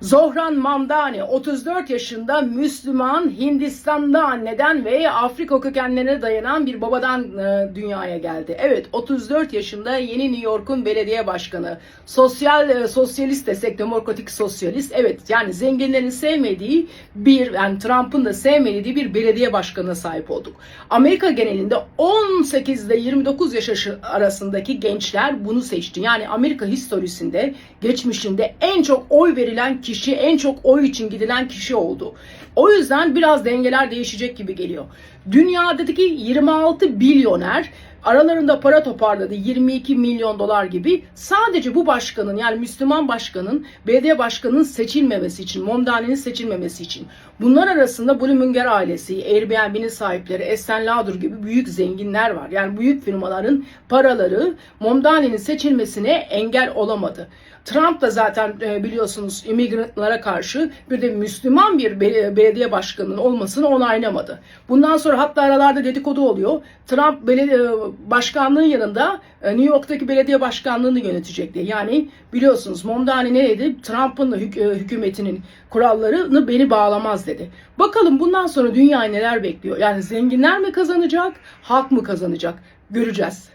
Zohran Mamdani 34 yaşında Müslüman Hindistan'da anneden ve Afrika kökenlerine dayanan bir babadan e, dünyaya geldi. Evet 34 yaşında yeni New York'un belediye başkanı. Sosyal e, sosyalist desek demokratik sosyalist. Evet yani zenginlerin sevmediği bir yani Trump'ın da sevmediği bir belediye başkanına sahip olduk. Amerika genelinde 18 ile 29 yaş arasındaki gençler bunu seçti. Yani Amerika historisinde geçmişinde en çok oy verilen kişi, en çok oy için gidilen kişi oldu. O yüzden biraz dengeler değişecek gibi geliyor. Dünyadaki 26 milyoner aralarında para toparladı 22 milyon dolar gibi sadece bu başkanın yani Müslüman başkanın belediye başkanının seçilmemesi için Momdani'nin seçilmemesi için bunlar arasında Blumenger ailesi Airbnb'nin sahipleri Estee Lauder gibi büyük zenginler var yani büyük firmaların paraları Momdani'nin seçilmesine engel olamadı. Trump da zaten e, biliyorsunuz immigrantlara karşı bir de Müslüman bir be- belediye başkanının olmasını onaylamadı. Bundan sonra hatta aralarda dedikodu oluyor. Trump belediye başkanlığın yanında e, New York'taki belediye başkanlığını yönetecek diye. Yani biliyorsunuz Momdani ne dedi? Trump'ın hük- e, hükümetinin kurallarını beni bağlamaz dedi. Bakalım bundan sonra dünyayı neler bekliyor? Yani zenginler mi kazanacak, halk mı kazanacak? Göreceğiz.